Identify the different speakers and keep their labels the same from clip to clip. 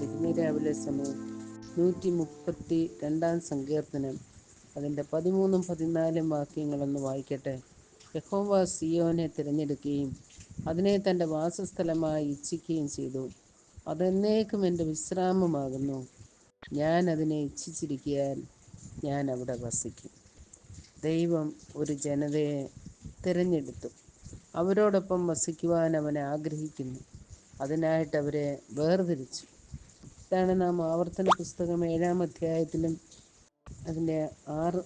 Speaker 1: രാവിലെ സമയം നൂറ്റി മുപ്പത്തി രണ്ടാം സങ്കീർത്തനം. അതിന്റെ പതിമൂന്നും പതിനാലും വാക്യങ്ങളൊന്ന് വായിക്കട്ടെ. യഹോവ സിയോനെ തിരഞ്ഞെടുക്കുകയും അതിനെ തന്റെ വാസസ്ഥലമായി ഇച്ഛിക്കുകയും ചെയ്തു. അതെന്നേക്കും എന്റെ വിശ്രാമമാകുന്നു. ഞാൻ അതിനെ ഇച്ഛിച്ചിരിക്കാൻ ഞാൻ അവിടെ വസിക്കും. ദൈവം ഒരു ജനതയെ തിരഞ്ഞെടുത്തു. അവരോടൊപ്പം വസിക്കുവാൻ അവനെ ആഗ്രഹിക്കുന്നു. അതിനായിട്ട് അവരെ വേർതിരിച്ചു. ഇതാണ് നാം ആവർത്തന പുസ്തകം ഏഴാം അധ്യായത്തിലും അതിന്റെ ആറ്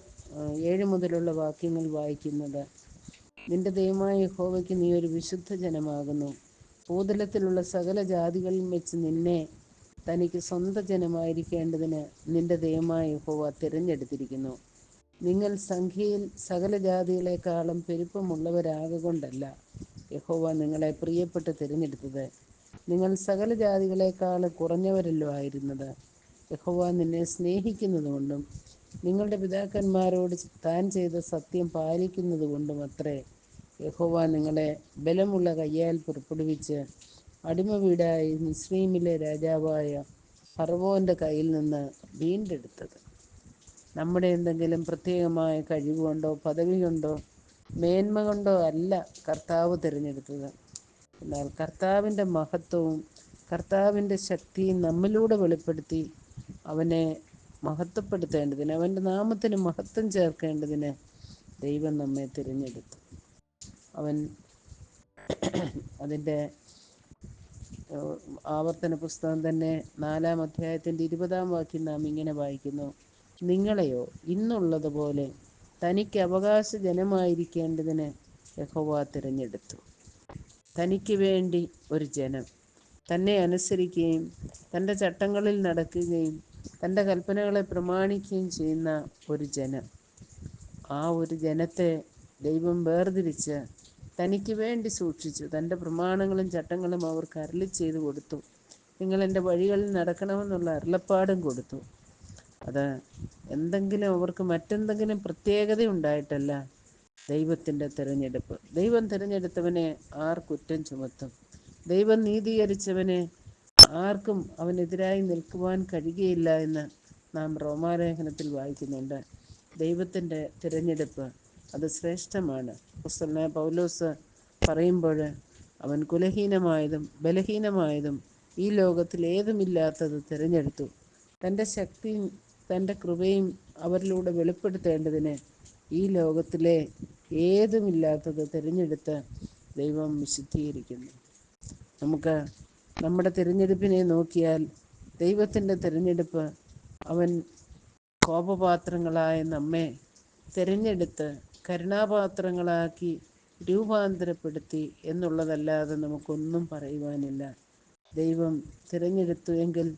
Speaker 1: ഏഴ് മുതലുള്ള വാക്യങ്ങൾ വായിക്കുന്നത്. നിന്റെ ദൈവമായ യഹോവയ്ക്ക് നീ ഒരു വിശുദ്ധ ജനമാകുന്നു. ഭൂതലത്തിലുള്ള സകല ജാതികളിൽ വെച്ച് നിന്നെ തനിക്ക് സ്വന്ത ജനമായിരിക്കേണ്ടതിന് നിന്റെ ദൈവമായ യഹോവ തിരഞ്ഞെടുത്തിരിക്കുന്നു. നിങ്ങൾ സംഖ്യയിൽ സകല ജാതികളെക്കാളും പെരുപ്പമുള്ളവരാകൊണ്ടല്ല യഹോവ നിങ്ങളെ പ്രിയപ്പെട്ട് തിരഞ്ഞെടുത്തത്. നിങ്ങൾ സകല ജാതികളെക്കാളും കുറഞ്ഞവരല്ലോ ആയിരുന്നത്. യഹോവ നിന്നെ സ്നേഹിക്കുന്നതുകൊണ്ടും നിങ്ങളുടെ പിതാക്കന്മാരോട് താൻ ചെയ്ത സത്യം പാലിക്കുന്നത് കൊണ്ടും അത്രേ. യഹോവ നിങ്ങളെ ബലമുള്ള കയ്യാൽ പുറപ്പെടുവിച്ച് അടിമ വീടായി മുസ്ലിമിലെ രാജാവായ ഫർവോന്റെ കയ്യിൽ നിന്ന് വീണ്ടെടുത്തത്. നമ്മുടെ എന്തെങ്കിലും പ്രത്യേകമായ കഴിവുകൊണ്ടോ പദവി കൊണ്ടോ മേന്മ കൊണ്ടോ അല്ല കർത്താവ് തിരഞ്ഞെടുത്തത്. എന്നാൽ കർത്താവിന്റെ മഹത്വവും കർത്താവിന്റെ ശക്തിയും നമ്മിലൂടെ വെളിപ്പെടുത്തി അവനെ മഹത്വപ്പെടുത്തേണ്ടതിന് അവന്റെ നാമത്തിന് മഹത്വം ചേർക്കേണ്ടതിന് ദൈവം നമ്മെ തിരഞ്ഞെടുത്തു. അവൻ അതിന്റെ ആവർത്തന പുസ്തകം തന്നെ നാലാം അധ്യായത്തിന്റെ ഇരുപതാം വാക്യം നാം ഇങ്ങനെ വായിക്കുന്നു. നിങ്ങളെയോ ഇന്നുള്ളതുപോലെ തനിക്ക് അവകാശ ജനമായിരിക്കേണ്ടതിന് യഹോവ തിരഞ്ഞെടുത്തു. തനിക്ക് വേണ്ടി ഒരു ജനം. തന്നെ അനുസരിക്കുകയും തന്റെ ചട്ടങ്ങളിൽ നടക്കുകയും തന്റെ കൽപ്പനകളെ പ്രമാണിക്കുകയും ചെയ്യുന്ന ഒരു ജനം. ആ ഒരു ജനത്തെ ദൈവം വേർതിരിച്ച് തനിക്ക് വേണ്ടി സൂക്ഷിച്ചു. തന്റെ പ്രമാണങ്ങളും ചട്ടങ്ങളും അവർക്ക് അരളി ചെയ്തു കൊടുത്തു. നിങ്ങൾ എന്റെ വഴികളിൽ നടക്കണമെന്നുള്ള അരുളപ്പാടും കൊടുത്തു. അത് എന്തെങ്കിലും അവർക്ക് മറ്റെന്തെങ്കിലും പ്രത്യേകത ഉണ്ടായിട്ടല്ല. ദൈവത്തിന്റെ തിരഞ്ഞെടുപ്പ്. ദൈവം തിരഞ്ഞെടുത്തവനെ ആർ കുറ്റം ചുമത്തും. ദൈവം നീതീകരിച്ചവനെ ആർക്കും അവനെതിരായി നിൽക്കുവാൻ കഴിയുകയില്ല എന്ന് നാം റോമാലേഖനത്തിൽ വായിക്കുന്നുണ്ട്. ദൈവത്തിന്റെ തിരഞ്ഞെടുപ്പ് അത് ശ്രേഷ്ഠമാണ്. പുസ്തകനായ പൗലോസ് പറയുമ്പോൾ അവൻ കുലഹീനമായതും ബലഹീനമായതും ഈ ലോകത്തിൽ ഏതുമില്ലാത്തത് തിരഞ്ഞെടുത്തു. തന്റെ ശക്തിയും തന്റെ കൃപയും അവരിലൂടെ വെളിപ്പെടുത്തേണ്ടതിന് ഈ ലോകത്തിലെ ഏതുമില്ലാത്തത് തിരഞ്ഞെടുത്ത് ദൈവം വിശുദ്ധീകരിക്കുന്നു. നമുക്ക് നമ്മുടെ തിരഞ്ഞെടുപ്പിനെ നോക്കിയാൽ ദൈവത്തിന്റെ തിരഞ്ഞെടുപ്പ് അവൻ കോപപാത്രങ്ങളായ നമ്മെ തിരഞ്ഞെടുത്ത് കരുണാപാത്രങ്ങളാക്കി രൂപാന്തരപ്പെടുത്തി എന്നുള്ളതല്ലാതെ നമുക്കൊന്നും പറയുവാനില്ല. ദൈവം തിരഞ്ഞെടുത്തു എങ്കിൽ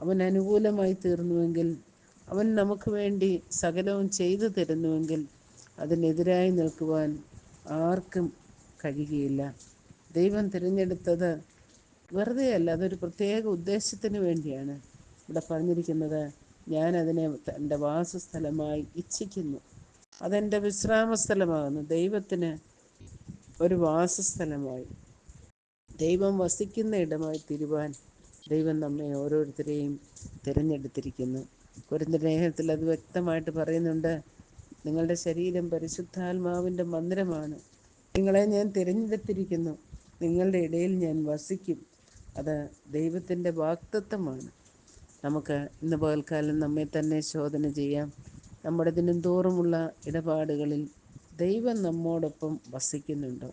Speaker 1: അവൻ അനുകൂലമായി തീർന്നുവെങ്കിൽ അവൻ നമുക്ക് വേണ്ടി സകലവും ചെയ്തു തരുന്നുവെങ്കിൽ അതിനെതിരായി നിൽക്കുവാൻ ആർക്കും കഴിയുകയില്ല. ദൈവം തിരഞ്ഞെടുത്തത് വെറുതെ അല്ല അതൊരു പ്രത്യേക ഉദ്ദേശത്തിന് വേണ്ടിയാണ്. ഇവിടെ പറഞ്ഞിരിക്കുന്നത് ഞാൻ അതിനെ എന്റെ വാസസ്ഥലമായി ഇച്ഛിക്കുന്നു. അതെന്റെ വിശ്രാമ സ്ഥലമാകുന്നു ദൈവത്തിന് ഒരു വാസസ്ഥലമായി ദൈവം വസിക്കുന്ന ഇടമായി തിരുവാൻ ദൈവം നമ്മെ ഓരോരുത്തരെയും തിരഞ്ഞെടുത്തിരിക്കുന്നു. കുരുന്ന ലേഖനത്തിൽ അത് വ്യക്തമായിട്ട് പറയുന്നുണ്ട്. നിങ്ങളുടെ ശരീരം പരിശുദ്ധാത്മാവിന്റെ മന്ദിരമാണ്. നിങ്ങളെ ഞാൻ തിരഞ്ഞെടുത്തിരിക്കുന്നു. നിങ്ങളുടെ ഇടയിൽ ഞാൻ വസിക്കും. അത് ദൈവത്തിന്റെ വാക്തത്വമാണ് നമുക്ക് ഇന്ന് പകൽക്കാലം നമ്മെ തന്നെ ശോധന ചെയ്യാം. നമ്മുടെ ദിനം തോറുമുള്ള ഇടപാടുകളിൽ ദൈവം നമ്മോടൊപ്പം വസിക്കുന്നുണ്ടോ.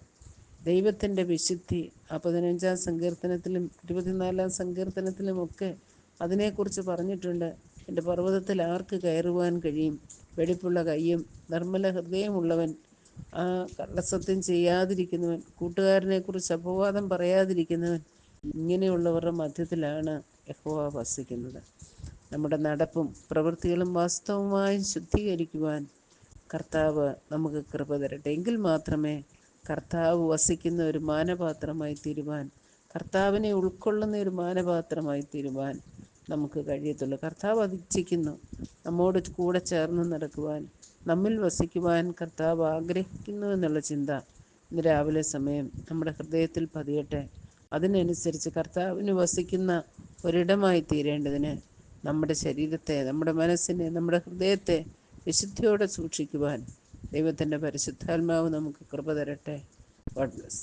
Speaker 1: ദൈവത്തിന്റെ വിശുദ്ധി ആ പതിനഞ്ചാം സങ്കീർത്തനത്തിലും ഇരുപത്തിനാലാം സങ്കീർത്തനത്തിലുമൊക്കെ അതിനെക്കുറിച്ച് പറഞ്ഞിട്ടുണ്ട്. എന്റെ പർവതത്തിൽ ആർക്ക് കയറുവാൻ കഴിയും? വെടിപ്പുള്ള കയ്യും നിർമ്മല ഹൃദയമുള്ളവൻ ആ കള്ളസത്യം ചെയ്യാതിരിക്കുന്നവൻ കൂട്ടുകാരനെക്കുറിച്ച് അപവാദം പറയാതിരിക്കുന്നവൻ ഇങ്ങനെയുള്ളവരുടെ മധ്യത്തിലാണ് യഹോവ വസിക്കുന്നത്. നമ്മുടെ നടപ്പും പ്രവൃത്തികളും വാസ്തവമായും ശുദ്ധീകരിക്കുവാൻ കർത്താവ് നമുക്ക് കൃപ തരട്ടെ. എങ്കിൽ മാത്രമേ കർത്താവ് വസിക്കുന്ന ഒരു മാനപാത്രമായി തീരുവാൻ കർത്താവിനെ ഉൾക്കൊള്ളുന്ന ഒരു മാനപാത്രമായി തീരുവാൻ നമുക്ക് കഴിയത്തുള്ളൂ. കർത്താവ് അത് ഇച്ഛിക്കുന്നു നമ്മോട് കൂടെ ചേർന്ന് നടക്കുവാൻ നമ്മിൽ വസിക്കുവാൻ കർത്താവ് ആഗ്രഹിക്കുന്നു എന്നുള്ള ചിന്ത ഇന്ന് രാവിലെ സമയം നമ്മുടെ ഹൃദയത്തിൽ പതിയട്ടെ. അതിനനുസരിച്ച് കർത്താവിന് വസിക്കുന്ന ഒരിടമായി തീരേണ്ടതിന് നമ്മുടെ ശരീരത്തെ നമ്മുടെ മനസ്സിനെ നമ്മുടെ ഹൃദയത്തെ വിശുദ്ധിയോടെ സൂക്ഷിക്കുവാൻ ദൈവത്തിന്റെ പരിശുദ്ധാത്മാവ് നമുക്ക് കൃപ തരട്ടെ. God bless